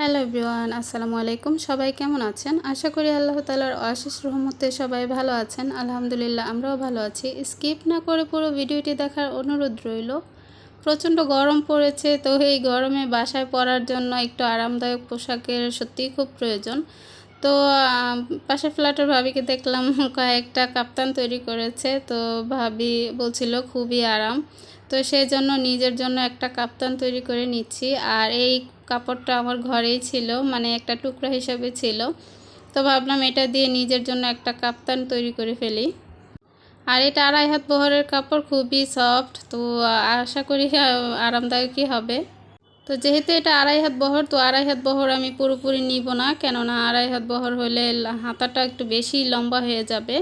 Hello everyone, আসসালামু আলাইকুম। সবাই কেমন আছেন? আশা করি আল্লাহ তালার অশেষ রহমতে সবাই ভালো আছেন। আলহামদুলিল্লাহ, আমরাও ভালো আছি। স্কিপ না করে পুরো ভিডিওটি দেখার অনুরোধ রইল। প্রচণ্ড গরম পড়েছে, তো এই গরমে বাসায় পরার জন্য একটু আরামদায়ক পোশাকের সত্যিই খুব প্রয়োজন। তো পাশের ফ্ল্যাটের ভাবিকে দেখলাম, কয়েকটা কাপ্তান তৈরি করেছে। তো ভাবি বলছিল, খুবই আরাম। তো সেই জন্য নিজের জন্য একটা কাপ্তান তৈরি করে নিচ্ছি। আর এই কাপড়টা আমার ঘরেই ছিল মানে একটা টুকরা হিসাবে ছিল। তো ভাবলাম এটা দিয়ে নিজের জন্য একটা কাপ্তান তৈরি করে ফেলি। আর এটা আড়াই হাত বহরের কাপড়, খুবই সফট। তো আশা করি আরামদায়কই হবে। তো যেহেতু এটা আড়াই হাত বহর, তো আড়াই হাত বহর আমি পুরোপুরি নিব না। কেননা আড়াই হাত বহর হলে হাতাটা একটু বেশি লম্বা হয়ে যাবে।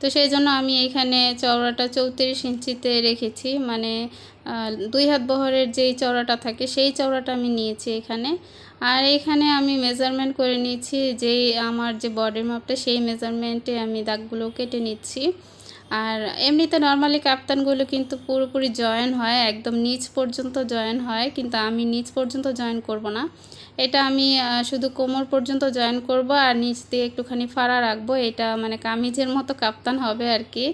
তো সেই জন্য আমি এখানে চওড়াটা চৌত্রিশ ইঞ্চিতে রেখেছি। মানে দুই হাত বহরের যেই চওড়াটা থাকে, সেই চওড়াটা আমি নিয়েছি এখানে। আর এখানে আমি মেজারমেন্ট করে নিয়েছি যেই আমার যে বডির মাপটা সেই মেজারমেন্টে আমি দাগগুলো কেটে নিচ্ছি। আর এমনিতে নর্মালি কাপ্তানগুলো কিন্তু পুরোপুরি জয়েন হয়, একদম নিচ পর্যন্ত জয়েন হয়, কিন্তু আমি নিচ পর্যন্ত জয়েন করব না। এটা আমি শুধু কোমর পর্যন্ত জয়েন করব আর নিচ দিয়ে একটুখানি ফাড়া রাখব। এটা মানে কামিজের মতো কাপ্তান হবে আর কি।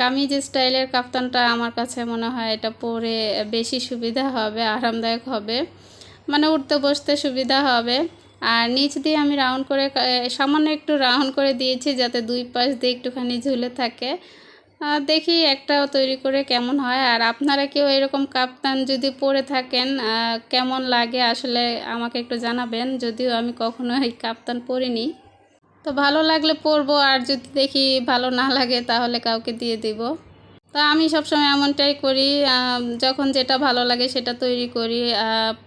কামিজ স্টাইলের কাপ্তানটা আমার কাছে মনে হয় এটা পরে বেশি সুবিধা হবে, আরামদায়ক হবে। মানে উঠতে বসতে সুবিধা হবে। আর নিচ দিয়ে আমি রাউন্ড করে সামান্য একটু রাউন্ড করে দিয়েছি যাতে দুই পাশ দিয়ে একটুখানি ঝুলে থাকে। দেখি একটাও তৈরি করে কেমন হয়। আর আপনারা কেউ এরকম কাপ্তান যদি পরে থাকেন কেমন লাগে আসলে আমাকে একটু জানাবেন। যদিও আমি কখনো এই কাপ্তান পরিনি। তো ভালো লাগলে পরবো, আর যদি দেখি ভালো না লাগে তাহলে কাউকে দিয়ে দিব। তা আমি সবসময় এমনটাই করি যখন যেটা ভালো লাগে সেটা তৈরি করি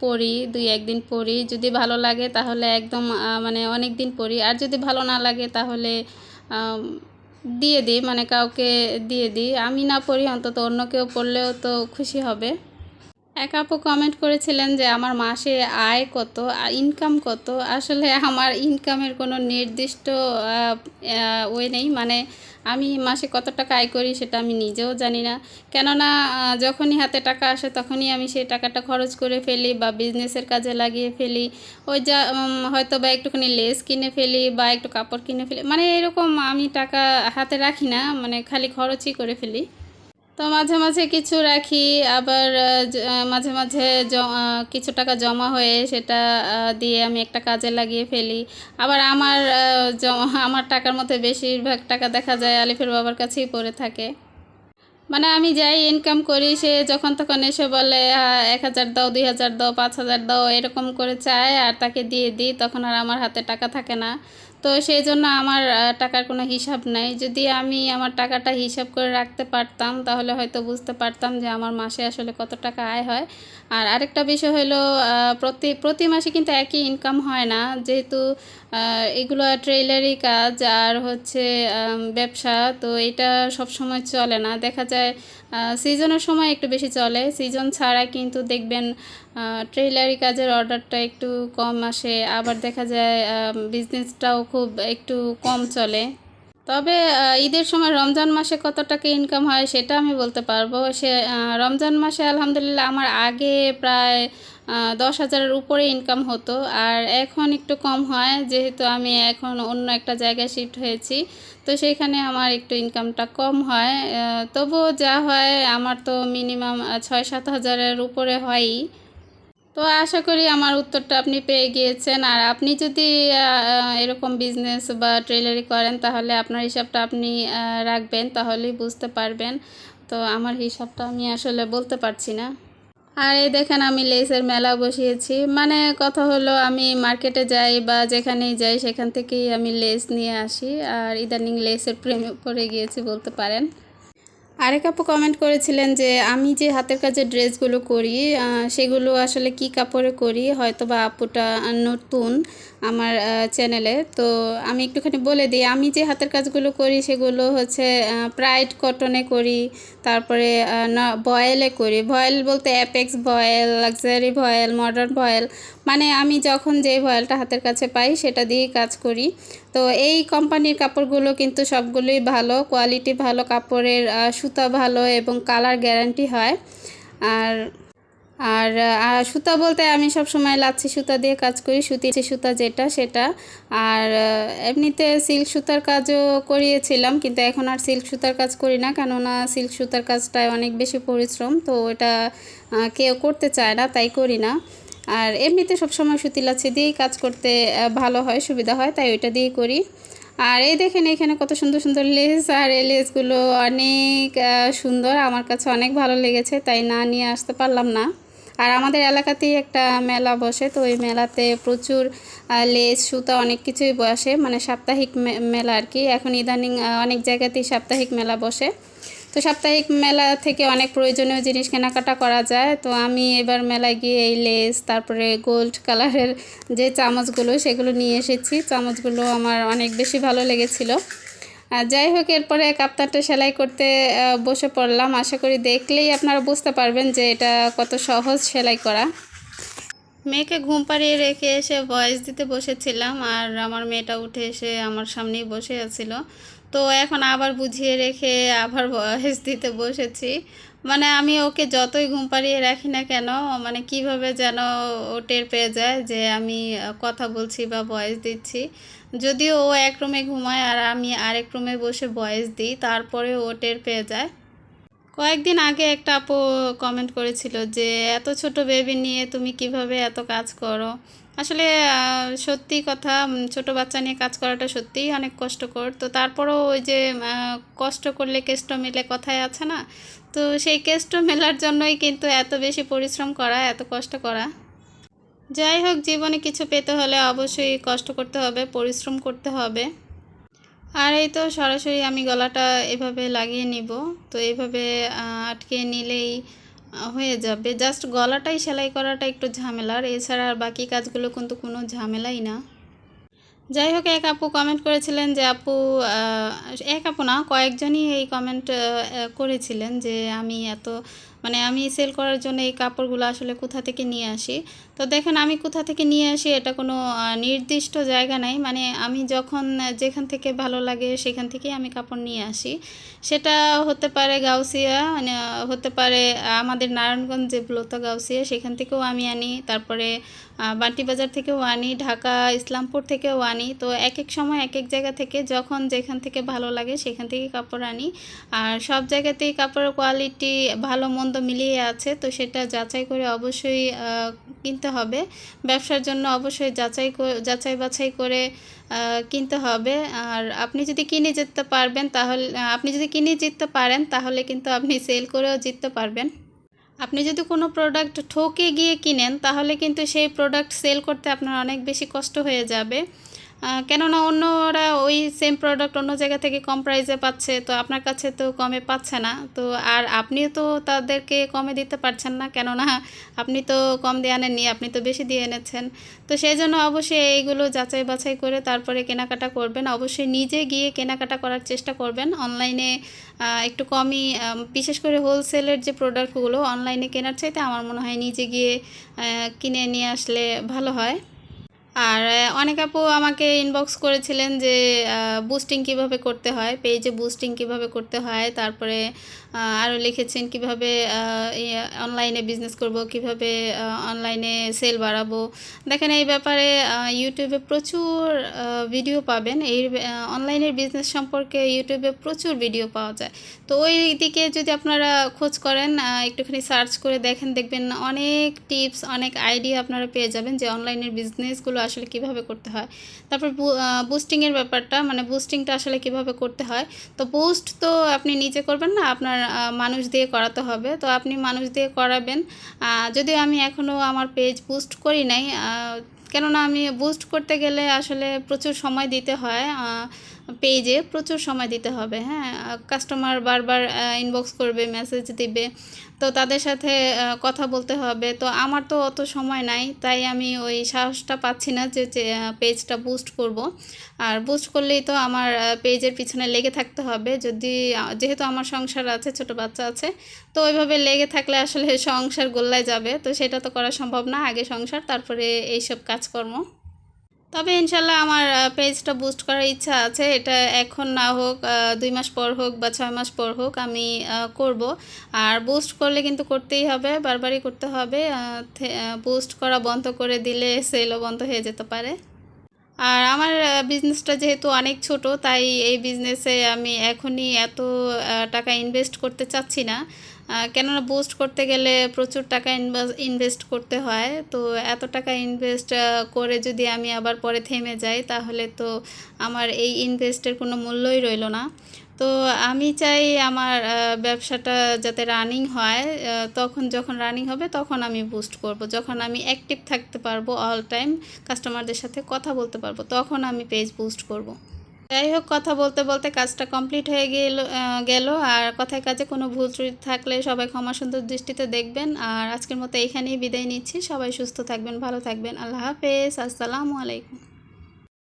পড়ি, দুই একদিন পড়ি। যদি ভালো লাগে তাহলে একদম মানে অনেক দিন পড়ি। আর যদি ভালো না লাগে তাহলে দিয়ে দিই মানে কাউকে দিয়ে দিই। আমি না পড়ি, অন্তত অন্য কেউ পড়লেও তো খুশি হবে। এক আপু কমেন্ট করেছিলেন যে, আমার মাসে আয় কত ইনকাম কত? আসলে আমার ইনকামের কোনো নির্দিষ্ট ওয়ে নেই। মানে আমি মাসে কত টাকা আয় করি সেটা আমি নিজেও জানি না। কেননা যখনই হাতে টাকা আসে তখনই আমি সেই টাকাটা খরচ করে ফেলি বা বিজনেসের কাজে লাগিয়ে ফেলি। ওই যা হয়তো বা একটুখানি লেস কিনে ফেলি বা একটু কাপড় কিনে ফেলি। মানে এরকম আমি টাকা হাতে রাখি না মানে খালি খরচই করে ফেলি। তো মাঝে মাঝে কিছু রাখি, আবার মাঝে মাঝে কিছু টাকা জমা হয়ে সেটা দিয়ে আমি একটা কাজে লাগিয়ে ফেলি। আবার আমার আমার টাকার মধ্যে বেশিরভাগ টাকা দেখা যায় আলিফের বাবার কাছেই পড়ে থাকে। মানে আমি যাই ইনকাম করি সে যখন তখন এসে বলে "হ্যাঁ, এক হাজার দাও দুই হাজার দাও পাঁচ হাজার দাও এরকম করে চায় আর তাকে দিয়ে দিই তখন আর আমার হাতে টাকা থাকে না। তো সেই জন্য আমার টাকার কোনো হিসাব নাই। যদি আমি আমার টাকাটা হিসাব করে রাখতে পারতাম তাহলে হয়তো বুঝতে পারতাম যে আমার মাসে আসলে কত টাকা আয় হয়। আর আরেকটা বিষয় হলো প্রতি প্রতি মাসে কিন্তু একই ইনকাম হয় না। যেহেতু এগুলো ট্রেইলারি কাজ আর হচ্ছে ব্যবসা। তো এটা সব সময় চলে না। দেখা যায় সিজনের সময় একটু বেশি চলে। সিজন ছাড়া কিন্তু দেখবেন ট্রেইলারি কাজের অর্ডারটা একটু কম আসে। আবার দেখা যায় বিজনেসটাও খুব একটু কম চলে। তবে ঈদের সময় রমজান মাসে কত টাকা ইনকাম হয় সেটা আমি বলতে পারব। সে রমজান মাসে আলহামদুলিল্লাহ আমার আগে প্রায় দশ হাজারের উপরে ইনকাম হতো। আর এখন একটু কম হয়, যেহেতু আমি এখন অন্য একটা জায়গায় শিফট হয়েছি। তো সেইখানে আমার একটু ইনকামটা কম হয়। তবুও যা হয়, আমার তো মিনিমাম ছয় সাত হাজারের উপরে হয়ই। তো আশা করি আমার উত্তরটা আপনি পেয়ে গিয়েছেন। আর আপনি যদি এরকম বিজনেস বা ট্রেলারি করেন, তাহলে আপনার হিসাবটা আপনি রাখবেন, তাহলেই বুঝতে পারবেন। তো আমার হিসাবটা আমি আসলে বলতে পারছি না। আর এই দেখেন আমি লেসের মেলা বসিয়েছি। মানে কথা হলো, আমি মার্কেটে যাই বা যেখানেই যাই, সেখান থেকেই আমি লেস নিয়ে আসি। আর ইদানিং লেসের প্রেমে পড়ে গিয়েছি বলতে পারেন। আরেক আপু কমেন্ট করেছিলেন যে আমি যে হাতের কাজের ড্রেসগুলো করি সেগুলো আসলে কি কাপড়ে করি? হয়তো বা আপুটা নতুন আমার চ্যানেলে তো আমি একটুখানি বলে দিই আমি যে হাতের কাজগুলো করি সেগুলো হচ্ছে প্রাইড কটনে করি তারপরে ভয়েলে করি। ভয়েল বলতে apex voile luxury voile modern voile মানে আমি যখন যে ভয়েলটা হাতের কাছে পাই সেটা দিয়েই কাজ করি। তো এই কোম্পানির কাপড়গুলো কিন্তু সবগুলোই ভালো কোয়ালিটি ভালো কাপড়ের আহ, সুতা ভালো এবং কালার গ্যারান্টি হয়। আর আর সুতা বলতে আমি সব সময় লাচ্ছি সুতা দিয়ে কাজ করি, সুতি সুতা যেটা সেটা। আর, এমনিতে সিল্ক সুতার কাজও করিয়েছিলাম, কিন্তু এখন আর সিল্ক সুতার কাজ করি না, কেননা সিল্ক সুতার কাজটায় অনেক বেশি পরিশ্রম, তো এটা কেউ করতে চায় না, তাই করি না। আর এমনিতে সবসময় সুতি লাচ্ছি দিয়েই কাজ করতে ভালো হয়, সুবিধা হয়, তাই ওইটা দিয়েই করি। আর এই দেখেন এখানে কত সুন্দর সুন্দর লেস আর এই লেসগুলো অনেক সুন্দর। আমার কাছে অনেক ভালো লেগেছে, তাই না নিয়ে আসতে পারলাম না। আর আমাদের এলাকাতেই একটা মেলা বসে, তো ওই মেলাতে প্রচুর লেস সুতা অনেক কিছুই বসে মানে সাপ্তাহিক মেলা আর কি। এখন ইদানিং অনেক জায়গাতেই সাপ্তাহিক মেলা বসে। তো সাপ্তাহিক মেলা থেকে অনেক প্রয়োজনীয় জিনিস কেনাকাটা করা যায়। তো আমি এবার মেলায় গিয়ে এই লেস, তারপরে গোল্ড কালারের যে চামচগুলো, সেগুলো নিয়ে এসেছি। চামচগুলো আমার অনেক বেশি ভালো লেগেছিলো। আর যাই হোক, এরপরে কাপ্তানটা সেলাই করতে বসে পড়লাম। আশা করি দেখলেই আপনারা বুঝতে পারবেন যে এটা কত সহজ সেলাই করা। মেয়েকে ঘুম পাড়িয়ে রেখে এসে ভয়েস দিতে বসেছিলাম আর আমার মেয়েটা উঠে এসে আমার সামনেই বসে আছিল। তো এখন আবার বুঝিয়ে রেখে আবার ভয়েস দিতে বসেছি। মানে আমি ওকে যতই ঘুম পাড়িয়ে রাখি না কেন মানে কীভাবে যেন ও টের পেয়ে যায় যে আমি কথা বলছি বা ভয়েস দিচ্ছি। যদিও ও এক রুমে ঘুমায় আর আমি আরেক রুমে বসে ভয়েস দিই, তারপরে ও টের পেয়ে যায়। কয়েকদিন আগে একটা আপু কমেন্ট করেছিল যে, এত ছোট বেবি নিয়ে তুমি কীভাবে এত কাজ করো? আসলে সত্যি কথা ছোট বাচ্চা নিয়ে কাজ করাটা সত্যিই অনেক কষ্টকর। তো তারপরেও ওই যে কষ্ট করলে কেষ্ট মেলে কথায় আছে না? তো সেই কেষ্ট মেলার জন্যই কিন্তু এত বেশি পরিশ্রম করা, এত কষ্ট করা। যাই হোক, জীবনে কিছু পেতে হলে অবশ্যই কষ্ট করতে হবে, পরিশ্রম করতে হবে। আর এই তো সরাসরি আমি গলাটা এভাবে লাগিয়ে নিব। তো এভাবে আটকে নিলেই হয়ে যাবে। জাস্ট গলাটাই সেলাই করাটা একটু ঝামেলার। এছাড়া আর বাকি কাজগুলো কিন্তু কোনো ঝামেলাই না। যাই হোক, এক আপু কমেন্ট করেছিলেন যে, আপু এক আপু না কয়েকজনই এই কমেন্ট করেছিলেন যে আমি এত মানে আমি সেল করার জন্য এই কাপড়গুলো আসলে কোথা থেকে নিয়ে আসি। তো দেখেন আমি কোথা থেকে নিয়ে আসি এটা কোনো নির্দিষ্ট জায়গা নাই। মানে আমি যখন যেখান থেকে ভালো লাগে সেখান থেকেই আমি কাপড় নিয়ে আসি। সেটা হতে পারে গাউসিয়া মানে, হতে পারে আমাদের নারায়ণগঞ্জ যে ব্লতা গাউসিয়া সেখান থেকেও আমি আনি। তারপরে আহ, বান্টি বাজার থেকেও আনি ঢাকা ইসলামপুর থেকেও আনি। তো এক এক সময় এক এক জায়গা থেকে যখন যেখান থেকে ভালো লাগে, সেখান থেকে কাপড় আনি। আর সব জায়গাতেই কাপড়ের কোয়ালিটি ভালো, মন্দ মিলিয়ে আছে, তো সেটা যাচাই করে অবশ্যই কিনতে হবে। ব্যবসার জন্য অবশ্যই যাচাই যাচাই বাছাই করে কিনতে হবে। আর আপনি যদি কিনে জিততে পারবেন তাহলে, আপনি যদি কিনে জিততে পারেন তাহলে কিন্তু আপনি সেল করেও জিততে পারবেন। আপনি যদি কোনো প্রোডাক্ট ঠকে গিয়ে কিনেন তাহলে কিন্তু সেই প্রোডাক্ট সেল করতে আপনার অনেক বেশি কষ্ট হয়ে যাবে। কেননা অন্যরা ওই সেম প্রোডাক্ট অন্য জায়গা থেকে কম প্রাইসে পাচ্ছে, তো আপনার কাছে তো কমে পাচ্ছে না। তো আর আপনিও তো তাদেরকে কমে দিতে পারছেন না, কেননা আপনি তো কম দিয়ে আনেননি, আপনি তো বেশি দিয়ে এনেছেন। তো সেই জন্য অবশ্যই এইগুলো যাচাই বাছাই করে তারপরে কেনাকাটা করবেন। অবশ্যই নিজে গিয়ে কেনাকাটা করার চেষ্টা করবেন। অনলাইনে একটু কমই বিশেষ করে হোলসেলের যে প্রোডাক্টগুলো অনলাইনে কেনার চাইতে আমার মনে হয় নিজে গিয়ে কিনে নিয়ে আসলে ভালো হয়। আর অনেক আপু আমাকে ইনবক্স করেছিলেন যে বুস্টিং কীভাবে করতে হয় পেজে বুস্টিং কীভাবে করতে হয়, তারপরে আরও লিখেছেন কীভাবে অনলাইনে বিজনেস করব, কীভাবে অনলাইনে সেল বাড়াবো। দেখেন এই ব্যাপারে ইউটিউবে প্রচুর ভিডিও পাবেন। এই অনলাইনের বিজনেস সম্পর্কে ইউটিউবে প্রচুর ভিডিও পাওয়া যায়। তো ওই দিকে যদি আপনারা খোঁজ করেন একটুখানি সার্চ করে দেখেন, দেখবেন অনেক টিপস অনেক আইডিয়া আপনারা পেয়ে যাবেন যে অনলাইনের বিজনেসগুলো আসলে কীভাবে করতে হয়। তারপর বুস্টিংয়ের ব্যাপারটা মানে বুস্টিংটা আসলে কীভাবে করতে হয়। তো বুস্ট তো আপনি নিজে করবেন না, আপনার মানুষ দিয়ে করাতে হবে। তো আপনি মানুষ দিয়ে করাবেন যদিও আমি এখনও আমার পেজ বুস্ট করি নাই কেননা আমি বুস্ট করতে গেলে আসলে প্রচুর সময় দিতে হয় পেজে প্রচুর সময় দিতে হবে হ্যাঁ। কাস্টমার বারবার ইনবক্স করবে মেসেজ দিবে তো তাদের সাথে কথা বলতে হবে। তো আমার তো অত সময় নাই, তাই আমি ওই সাহসটা পাচ্ছি না যে পেজটা বুস্ট করব। আর বুস্ট করলেই তো আমার পেজের পিছনে লেগে থাকতে হবে। যদি যেহেতু আমার সংসার আছে, ছোট বাচ্চা আছে, তো ওইভাবে লেগে থাকলে আসলে সংসার গোল্লায় যাবে। তো সেটা তো করা সম্ভব না, আগে সংসার, তারপরে এইসব কাজকর্ম। তবে ইনশাল্লাহ আমার পেজটা বুস্ট করার ইচ্ছা আছে। এটা এখন না হোক দুই মাস পর হোক বা ছয় মাস পর হোক আমি করব। আর বুস্ট করলে কিন্তু করতেই হবে, বারবারই করতে হবে। বুস্ট করা বন্ধ করে দিলে সেলও বন্ধ হয়ে যেতে পারে। আর আমার বিজনেসটা যেহেতু অনেক ছোট, তাই এই বিজনেসে আমি এখনই এত টাকা ইনভেস্ট করতে চাচ্ছি না। কেননা বুস্ট করতে গেলে প্রচুর টাকা ইনভেস্ট করতে হয়। তো এত টাকা ইনভেস্ট করে যদি আমি আবার পরে থেমে যাই, তাহলে তো আমার এই ইনভেস্টের কোনো মূল্যই রইল না। তো আমি চাই আমার ব্যবসাটা যাতে রানিং হয় তখন যখন রানিং হবে তখন আমি বুস্ট করব। যখন আমি অ্যাক্টিভ থাকতে পারব অল টাইম কাস্টমারদের সাথে কথা বলতে পারব, তখন আমি পেজ বুস্ট করব। যাই হোক, কথা বলতে বলতে কাজটা কমপ্লিট হয়ে গেল গেল, আর কথায় কাজে কোনো ভুল ত্রুটি থাকলে সবাই ক্ষমা সুন্দর দৃষ্টিতে দেখবেন। আর আজকের মতো এখানেই বিদায় নিচ্ছি। সবাই সুস্থ থাকবেন, ভালো থাকবেন। আল্লাহ হাফেজ। আসসালামু আলাইকুম।